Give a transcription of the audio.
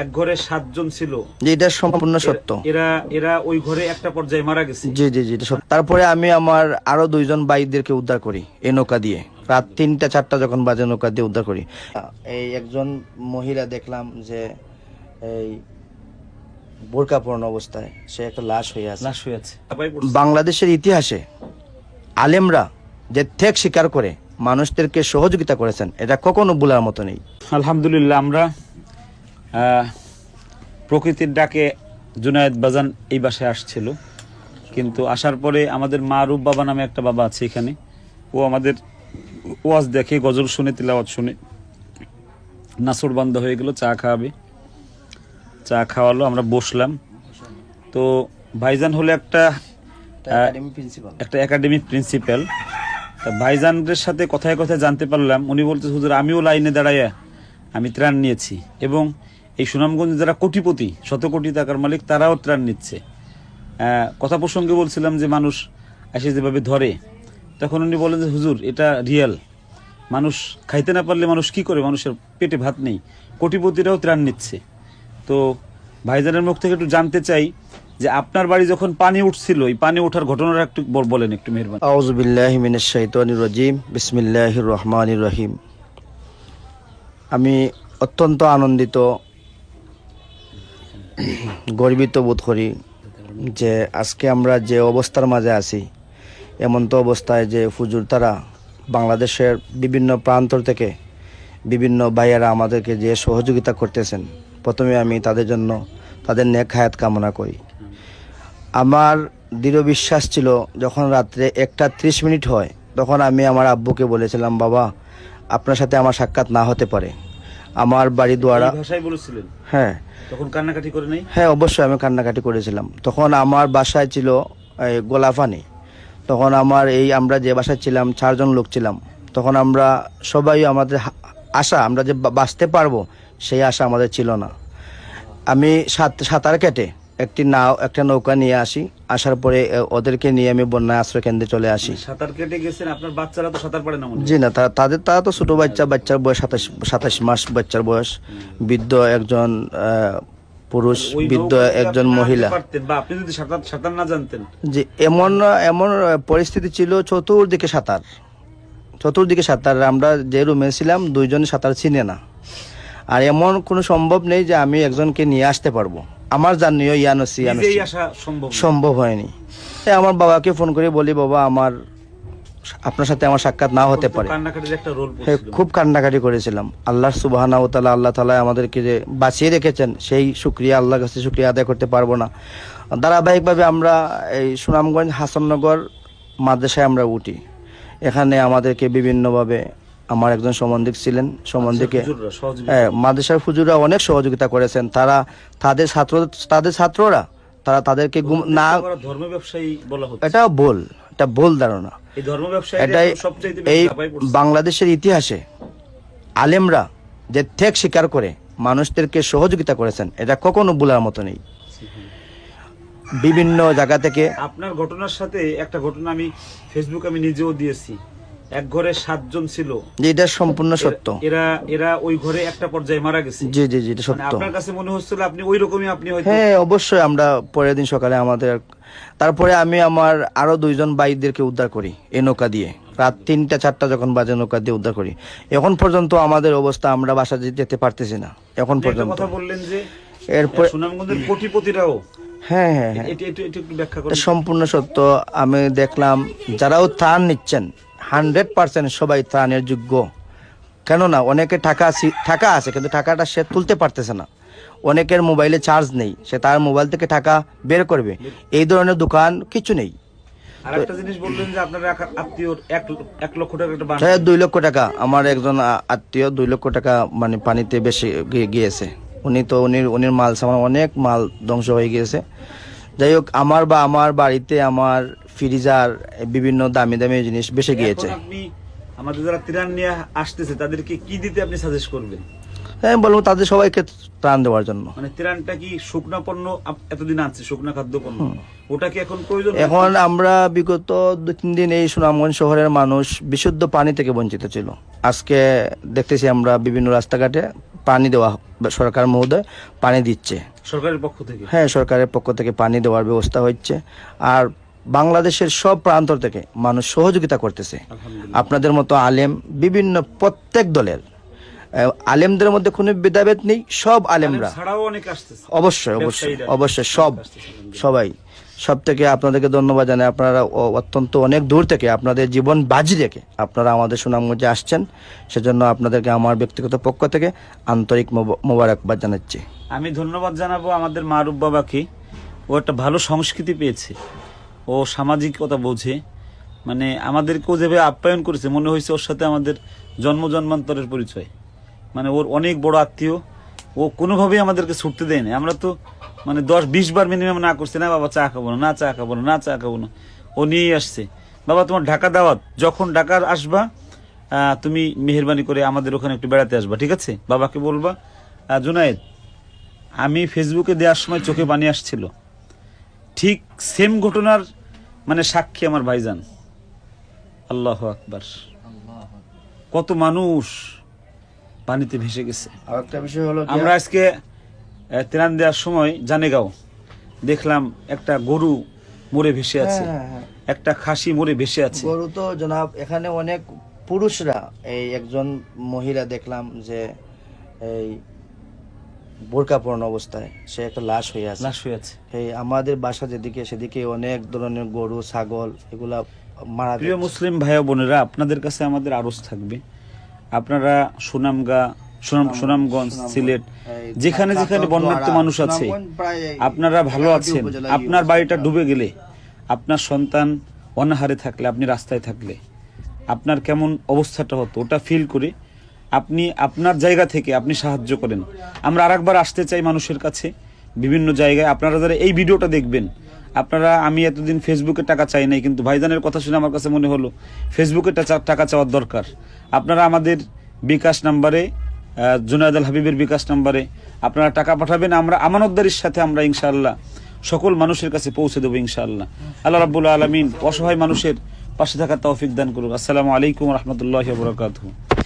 এক ঘরে সাতজন ছিল। যে এটা সম্পূর্ণ সত্য। এরা এরা ওই ঘরে একটা পর্যায়ে মারা গেছে। জি জি জি এটা সত্য। তারপরে আমি আমার আরও দুইজন বাইকদেরকে উদ্ধার করি এই নৌকা দিয়ে। রাত তিনটা চারটা যখন বাজে নৌকা দিয়ে উদ্ধার করি। এই একজন মহিলা দেখলাম যে এই বোরকা পরন অবস্থায় সে একটা লাশ হয়ে আছে। লাশ হয়ে আছে। বাংলাদেশের ইতিহাসে আলেমরা যে ত্যাগ স্বীকার করে মানুষদেরকে সহযোগিতা করেছেন এটা কখনো ভুলার মতো নেই। আলহামদুলিল্লাহ আমরা প্রকৃতির ডাকে জুনায়েদ বাজান এই বাসায় আসছিল। কিন্তু আসার পরে আমাদের মা রূপ বাবা নামে একটা বাবা আছে এখানে। ও আমাদের ওয়াজ দেখে গজল শুনে তিলাওয়াত শুনে নাসর বন্ধ হয়ে গেল চা খাওয়াবে চা খাওয়ালো আমরা বসলাম। তো ভাইজান হলো একটা প্রিন্সিপাল একটা একাডেমিক প্রিন্সিপাল তা ভাইজানদের সাথে কথায় কথায় জানতে পারলাম। উনি বলতে হুজুর আমিও লাইনে দাঁড়াইয়া আমি ত্রাণ নিয়েছি এবং এই সুনামগঞ্জে যারা কোটিপতি, শত কোটি টাকার মালিক, তারাও ত্রাণ নিচ্ছে। কথা প্রসঙ্গে বলছিলাম যে মানুষ এসে যেভাবে ধরে, তখন উনি বলেন যে, হুজুর, এটা রিয়েল। মানুষ খাইতে না পারলে মানুষ কি করে? মানুষের পেটে ভাত নেই। কোটিপতিরাও ত্রাণ নিচ্ছে। তো ভাইজানের মুখ থেকে একটু জানতে চাই যে, আপনার বাড়ি যখন পানি উঠছিল, এই পানি ওঠার ঘটনাটা একটু বল- বলেন একটু মেহরবানি। আউজুবিল্লাহ মিনাশ রাজিম। বিসমিল্লাহির রহমানির রহিম। আমি অত্যন্ত আনন্দিত গর্বিত বোধ করি যে আজকে আমরা যে অবস্থার মাঝে আছি এমন তো অবস্থায় যে ফুজুর তারা বাংলাদেশের বিভিন্ন প্রান্তর থেকে বিভিন্ন ভাইয়েরা আমাদেরকে যে সহযোগিতা করতেছেন প্রথমে আমি তাদের জন্য তাদের নেক হায়াত কামনা করি। আমার দৃঢ় বিশ্বাস ছিল যখন রাত্রে একটা ত্রিশ মিনিট হয় তখন আমি আমার আব্বুকে বলেছিলাম বাবা আপনার সাথে আমার সাক্ষাৎ না হতে পারে। আমার বাড়ি দ্বারা হ্যাঁ তখন কান্নাকাটি করে নেই? হ্যাঁ অবশ্যই আমি কান্নাকাটি করেছিলাম। তখন আমার বাসায় ছিল গোলাফানি। তখন আমার এই, আমরা যে বাসায় ছিলাম, চারজন লোক ছিলাম। তখন আমরা সবাই আমাদের আশা, আমরা যে বাঁচতে পারব, সেই আশা আমাদের ছিল না। আমি সাত, সাঁতার কেটে একটি নাও একটা নৌকা নিয়ে আসি। আসার পরে ওদেরকে নিয়ে আমি বন্যা আশ্রয় কেন্দ্রে চলে আসি। সাঁতার কেটে গেছেন আপনার বাচ্চারা তো সাঁতার পারে না জি না তাদের তারা তো ছোট বাচ্চা বাচ্চার বয়স সাতাশ সাতাশ মাস বাচ্চার বয়স। বৃদ্ধ একজন পুরুষ বৃদ্ধ একজন মহিলা। আপনি যদি সাঁতার না জানতেন? যে এমন এমন পরিস্থিতি ছিল চতুর্দিকে সাঁতার। চতুর্দিকে সাঁতার। আমরা যে রুমে ছিলাম দুইজন সাঁতার চিনে না। আর এমন কোনো সম্ভব নেই যে আমি একজনকে নিয়ে আসতে পারব। আমার জানিও ইয়ানসি আসা সম্ভব হয়নি। তাই আমার বাবাকে ফোন করে বলি বাবা আমার আপনার সাথে আমার সাক্ষাৎ না হতে পারে। হ্যাঁ, খুব কান্নাকাটি করেছিলাম। আল্লাহ সুবাহানা ও তালা আল্লাহ তালা আমাদেরকে যে বাঁচিয়ে রেখেছেন সেই শুক্রিয়া আল্লাহর কাছে শুক্রিয়া আদায় করতে পারব না। ধারাবাহিকভাবে আমরা এই সুনামগঞ্জ হাসাননগর মাদ্রাসায় আমরা উঠি। এখানে আমাদেরকে বিভিন্নভাবে আমার একজন সম্বন্ধিক ছিলেন সম্বন্ধিকে হ্যাঁ মাদ্রাসার ফুজুরা অনেক সহযোগিতা করেছেন। তারা তাদের ছাত্র তাদের ছাত্ররা তারা তাদেরকে না ধর্ম ব্যবসায়ী বলা হচ্ছে। এটা ভুল এটা ভুল ধারণা। এই ধর্ম ব্যবসায়ী এটাই এই বাংলাদেশের ইতিহাসে আলেমরা যে ত্যাগ স্বীকার করে মানুষদেরকে সহযোগিতা করেছেন এটা কখনো বলার মতো নেই। বিভিন্ন জায়গা থেকে আপনার ঘটনার সাথে একটা ঘটনা আমি ফেসবুক আমি নিজেও দিয়েছি। এক ঘরে সাতজন ছিল। এটা সম্পূর্ণ সত্য। এরা এরা ওই ঘরে একটা পর্যায়ে মারা গেছে। জি জি জি এটা মানে সত্য। আপনার কাছে মনে হচ্ছিল আপনি ওই রকমই আপনি হয়তো হ্যাঁ অবশ্যই আমরা পরের দিন সকালে আমাদের তারপরে আমি আমার আরও দুইজন বাইকদেরকে উদ্ধার করি এই নৌকা দিয়ে। রাত তিনটা চারটা যখন বাজে নৌকা দিয়ে উদ্ধার করি। এখন পর্যন্ত আমাদের অবস্থা আমরা বাসা যেতে পারতেছি না এখন পর্যন্ত। কথা বললেন যে এরপর সুনামগঞ্জের কোটিপতিরাও। হ্যাঁ হ্যাঁ হ্যাঁ। এটি এটি এটি একটু ব্যাখ্যা করুন। সম্পূর্ণ সত্য। আমি দেখলাম যারাও ত্রাণ নিচ্ছেন হান্ড্রেড পার্সেন্ট সবাই ত্রাণের যোগ্য। কেননা অনেকে টাকা টাকা আছে কিন্তু টাকাটা সে তুলতে পারতেছে না। অনেকের মোবাইলে চার্জ নেই সে তার মোবাইল থেকে টাকা বের করবে। এই ধরনের দোকান কিছু নেই। আর জিনিস বললেন যে আপনার এক- এক এক লক্ষ টাকা একটা দুই লক্ষ টাকা আমার একজন আত্মীয় দুই লক্ষ টাকা মানে পানিতে বেশি গিয়েছে। উনি তো উনি উনির মাল সামান অনেক মাল ধ্বংস হয়ে গিয়েছে। যাই হোক আমার বা আমার বাড়িতে আমার ফ্রিজার বিভিন্ন দামি দামি জিনিস বেশি গিয়েছে। আমাদের যারা ত্রাণ নিয়ে আসতেছে তাদেরকে কি দিতে আপনি সাজেস্ট করবেন? হ্যাঁ বলব তাদের সবাইকে ত্রাণ দেওয়ার জন্য। মানে ত্রাণটা কি শুকনা পণ্য এতদিন আছে শুকনা খাদ্য পণ্য? ওটা কি এখন প্রয়োজন? এখন আমরা বিগত দু তিন দিন এই সুনামগঞ্জ শহরের মানুষ বিশুদ্ধ পানি থেকে বঞ্চিত ছিল। আজকে দেখতেছি আমরা বিভিন্ন রাস্তাঘাটে পানি দেওয়া সরকার মহোদয় পানি দিচ্ছে। সরকারের পক্ষ থেকে? হ্যাঁ সরকারের পক্ষ থেকে পানি দেওয়ার ব্যবস্থা হচ্ছে। আর বাংলাদেশের সব প্রান্ত থেকে মানুষ সহযোগিতা করতেছে। আপনাদের মতো আলেম বিভিন্ন প্রত্যেক দলের আলেমদের মধ্যে কোনো ভেদাভেদ নেই সব আলেমরা। অবশ্যই অবশ্যই অবশ্যই সব সবাই। সব থেকে আপনাদেরকে ধন্যবাদ জানাই আপনারা অত্যন্ত অনেক দূর থেকে আপনাদের জীবন বাজি রেখে আপনারা আমাদের সুনাম সুনামগঞ্জে আসছেন। সেজন্য আপনাদেরকে আমার ব্যক্তিগত পক্ষ থেকে আন্তরিক মোবা- মোবারকবাদ জানাচ্ছি। আমি ধন্যবাদ জানাব আমাদের মারুফ বাবাকে। ও একটা ভালো সংস্কৃতি পেয়েছে। ও সামাজিকতা বোঝে। মানে আমাদেরকেও যেভাবে আপ্যায়ন করেছে, মনে হয়েছে ওর সাথে আমাদের জন্ম জন্মান্তরের পরিচয়। মানে ওর অনেক বড় আত্মীয়, ও কোনোভাবেই আমাদেরকে ছুটতে দেয় না আমরা তো মানে দশ, বিশ বার মিনিমাম না করছি, না বাবা, চা খাব না না চা খাব না না চা খাব না। ও নিয়েই আসছে। বাবা, তোমার ঢাকা দাওয়াত, যখন ঢাকার আসবা তুমি মেহরবানি করে আমাদের ওখানে একটু বেড়াতে আসবা, ঠিক আছে? বাবাকে বলবা জুনায়েদ, আমি ফেসবুকে দেওয়ার সময় চোখে পানি আসছিল। ঠিক সেম ঘটনার মানে সাক্ষী আমার ভাইজান। আল্লাহ আকবার। কত মানুষ পানিতে ভেসে গেছে। আর বিষয় হলো আমরা আজকে ত্রাণ দেওয়ার সময় জানেগাঁও দেখলাম একটা গরু মরে ভেসে আছে। হ্যাঁ, হ্যাঁ। একটা খাসি মরে ভেসে আছে। গরু তো জনাব এখানে অনেক পুরুষরা এই একজন মহিলা দেখলাম যে এই বোরকা পরন অবস্থায় সে একটা লাশ হয়ে আছে। লাশ হয়ে আছে। এই আমাদের বাসা যেদিকে সেদিকে অনেক ধরনের গরু ছাগল এগুলা মারা প্রিয় মুসলিম ভাই ও বোনেরা আপনাদের কাছে আমাদের আরজ থাকবে। আপনারা সুনামগা সুনাম সুনামগঞ্জ সিলেট যেখানে যেখানে কাকড়, বন্যার্ত মানুষ আছে আপনারা ভালো আছেন। আপনার বাড়িটা ডুবে গেলে আপনার সন্তান অনাহারে থাকলে আপনি রাস্তায় থাকলে আপনার কেমন অবস্থাটা হতো ওটা ফিল করে আপনি আপনার জায়গা থেকে আপনি সাহায্য করেন। আমরা আরেকবার আসতে চাই মানুষের কাছে, বিভিন্ন জায়গায়। আপনারা যারা এই ভিডিওটা দেখবেন, আপনারা, আমি এতদিন ফেসবুকে টাকা চাই নাই, কিন্তু ভাইজানের কথা শুনে আমার কাছে মনে হলো ফেসবুকে টাকা চাওয়ার দরকার। আপনারা আমাদের বিকাশ নাম্বারে জুনায়দ আল হাবিবের বিকাশ নাম্বারে আপনারা টাকা পাঠাবেন, আমরা আমানতদারির সাথে আমরা ইনশাআল্লাহ সকল মানুষের কাছে পৌঁছে দেবো ইনশাআল্লাহ। আল্লাহ রাব্বুল আলমিন অসহায় মানুষের পাশে থাকার তৌফিক দান করুক। আসসালামু আলাইকুম রহমতুল্লাহ বরকাতহ।